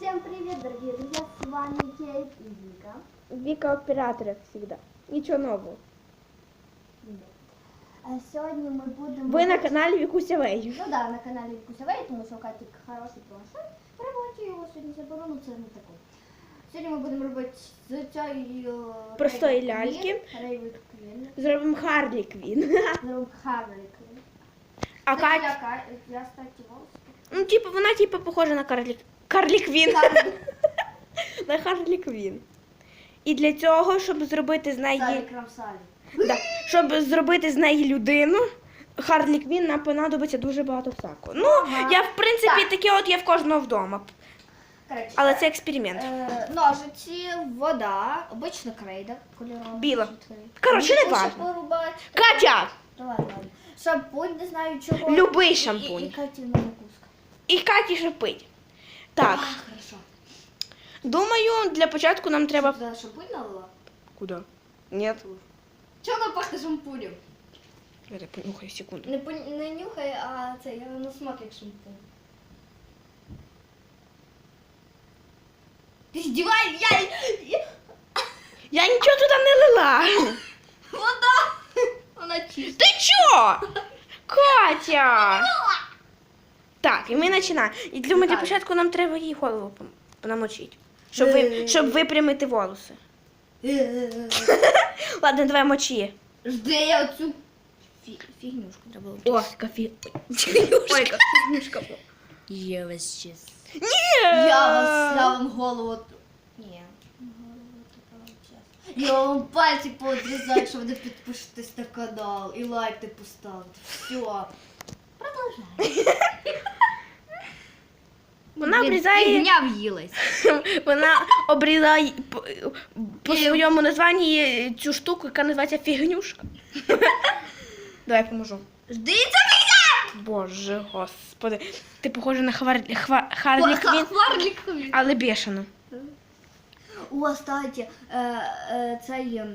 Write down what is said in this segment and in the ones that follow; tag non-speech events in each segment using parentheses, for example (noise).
Всем привет, дорогие друзья, с вами Кейт и Вика. Віка оператор, як завжди. Нічого нового. Привет. А Сегодня мы будем... Ви на каналі Вікуся Вей. Ну да, на канале Вкусовей, тому що у Каті хороший планшет. В роботі його сьогодні заберу, ну це не таке. Сьогодні ми будемо робити з цієї... Простої ляльки. Рейвик Квін. Зробимо Харлі Квін. (laughs) Зробимо Харлі Квін. А Це Кать, Я, Ка- я кстати, волосы. ну типу, вона типу похожа на Карлі. Карлі Квін. Харлі. На Харлі Квін. І для цього, щоб зробити з неї. Да, щоб зробити з неї людину. Харлі Квін нам понадобиться дуже багато всякого. Ну, Ага. я в принципі Так. таке от є в кожного вдома. Коротше, Але це експеримент. Е, ножиці, вода, обична крейда кольорова. Біла. Коротше, не важно. Катя! Давай, ладно. Шампунь, не знаю чого. Любий І- шампунь. І, і Катіна закуска. І Каті ще пить. Так, А, хорошо. думаю, для початку нам треба. Ти шампунь налила? Куди? Ні. Чого вона пахне шампунем? Я так понюхаю секунду. Не, пон- не нюхай, а це я на смак як шампунь. Ти здівай, я... я- Я нічого туди не лила. Вода! Вона чиста. Ти чо? Катя! Так, і ми починаємо. І думаю, для початку нам треба їй голову намочити. Щоб, ви, щоб випрямити волоси. (laughs) Ладно, давай мочи. Жди я оцю фі- фігнюшку треба було. О, кафе. Ой, фігнюшка була. Я вас щас. Ні! Я вас, я вам голову... Ні. Голову така. Я вам пальці поодрізаю, ви не підпишетесь на канал і лайк не поставите. Все. Продовжай. Вона обрізає. Фігня в'їлась. (laughs) Вона обрізає по, по своєму названні цю штуку, яка називається фігнюшка. (laughs) Давай я поможу. Жди це! Боже, господи. Ти похожа на хвар... хва... Харлі Квін, але бешено. О, кстати, е, цей е,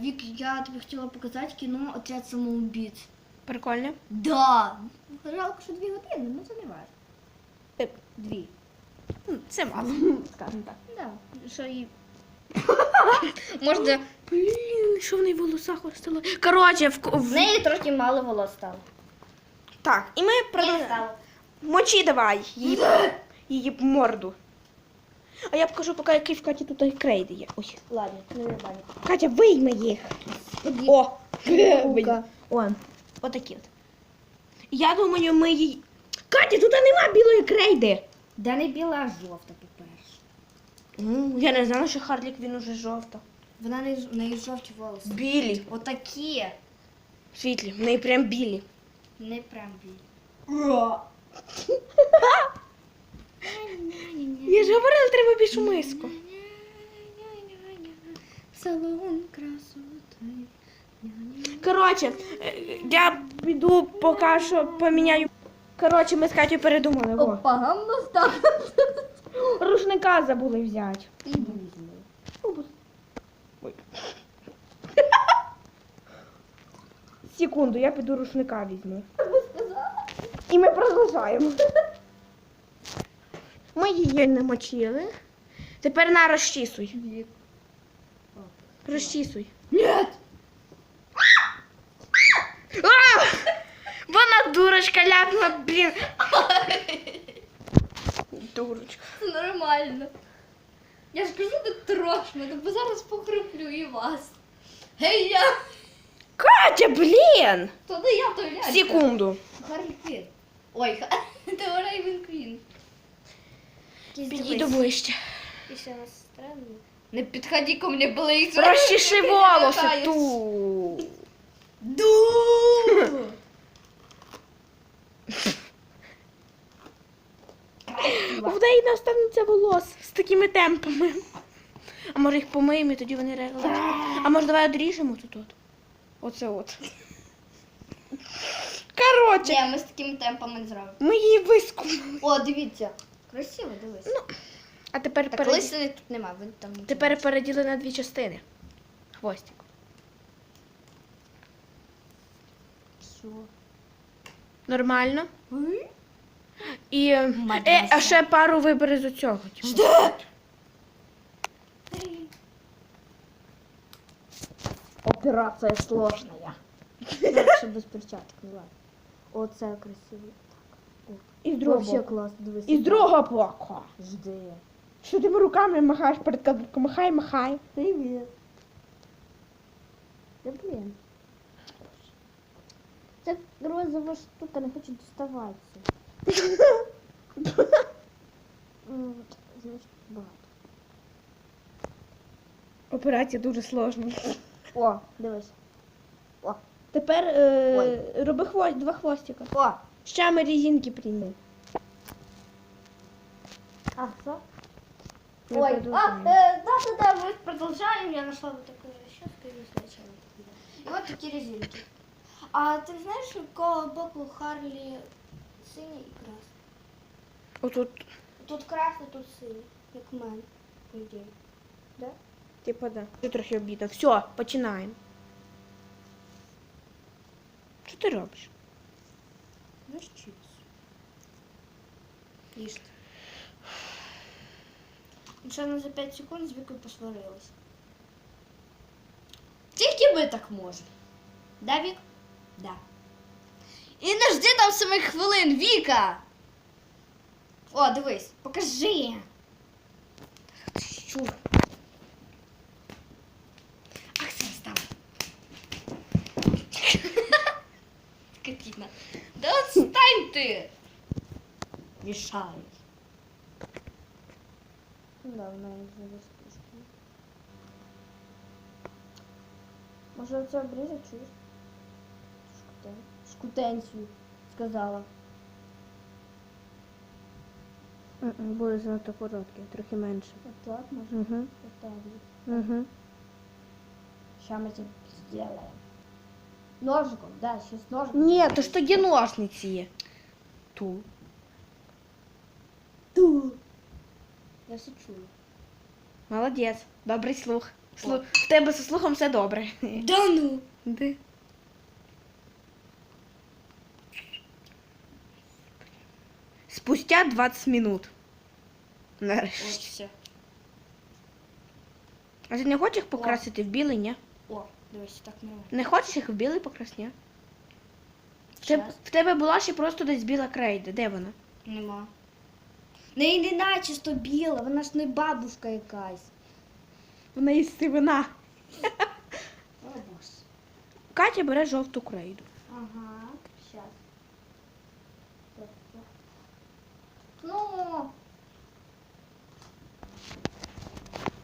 Вік, я тобі хотіла показати кіно «Отряд самоубійць». Прикольно. Да. Жалко, що дві години, ну це не важно. Е, Дві. Це мало, скажімо так. Да. Що і... (laughs) Можна... Блін, що в неї волосах остало? Коротше, в... В неї трохи мало волос стало. так, і ми продовжуємо. Мочи давай її, (gasps) її морду. А я покажу, поки який в Каті тут крейди є. Ой. Ладно, не. Катя, вийми їх. О! О, отакі от. Я думаю, ми їй. Катя, тут нема білої крейди. Да не біла, а жовта, по-перше. Ну, я не знала, що Харлік він уже жовта. Вона не, в неї жовті волоси. Білі. Отакі. Світлі, в неї прям білі. Не прям білі. (laughs) Я ж говорила, треба більшу миску. Салон красоти. Коротше, е, я піду поки що поміняю. Коротше, ми з Катю передумали. Во. Опа, гамно. Рушника забули взяти. Ой. Секунду, я піду рушника візьму. І ми продовжаємо. Ми її намочили. Тепер на розчісуй. Розчісуй. Нет! А! Вона дурочка ляпнула, блін. Дурочка. Це нормально. Я ж кажу, не трошно, бо зараз покриплю і вас. Гей, я! Катя, блін! То не я, то лялька. Секунду. Харлі (laughs) Квін. Ой, це Рейвен Квін. Підійду ближче. І ще раз странно. Не підходи ко мені близько. Розчеши волоси Лякаюсь. Ду! В неї не останеться волос з такими темпами. А може їх помиємо і тоді вони реагують. А може давай одріжемо тут от. Оце от. Коротше, Ні, ми з такими темпами не зробимо. ми її вискумали. О, дивіться. Красиво, дивись. Ну, А тепер, так, перед... лисини тут нема, ви там тепер переділи на дві частини. Хвостик. Що? Нормально? І Мать е, а ще пару вибери з цього. типу. Жди! Операція сложная. Так, без перчаток, ну ладно. Оце красиво. Так. І з другого Вообще боку. клас, дивись. І з другого боку. Жди. Що ти руками махаєш перед кадром? Махай, махай. Привіт. Да блін. Це розова штука, не хоче доставатися. Значить, багато. Операція дуже сложна. О, дивись. Тепер е, роби хвост, два хвостика. О! Ще ми резинки приймемо. А? Ми Ой, а. Э, Да-да-да, мы продолжаем. Я нашла вот такую расческу и сначала. И вот такие резинки. А ты знаешь, у какого боку Харли синий и красный? Отут, Тут красный, тут синий, як в мене, по ідеї. типу, да. Це трохи обідно. Все, починаємо. Що ти робиш? Розчіс. Їжте. Ще не за 5 секунд з Вікою посварилась. Тільки ми так можемо. Да, Вік? Да. І не жди там самих хвилин, Віка! О, дивись, покажи. Щур. Аксель став. Скотина. Да отстань ты! Мешай. Ну да, вона вже розпушена. Може оце обрізати, чуєш? Шкутен. Шкутенцію, сказала. Буде занадто короткий, трохи менше. Отак, може, Угу. отак. Угу. Сейчас мы тебе сделаем. Ножиком, да, сейчас ножиком. Ні, то ж тоді ножниці є. Ту. Ту. Я все чую. Молодець. Добрий слух. Слу... В тебе зі слухом все добре. Да ну! Де? Спустя 20 минут. Нарешті. все. А ти не хочеш їх покрасити в білий, ні? О, дивись, так нормально. Не хочеш їх в білий покрасити, ні? В, теб- Щас. в тебе була ще просто десь біла крейда. Де вона? Нема. Не, не начисто біла, вона ж не бабушка якась. Вона є сивина. О, боже. Катя бере жовту крейду. Ага, сейчас. Ну,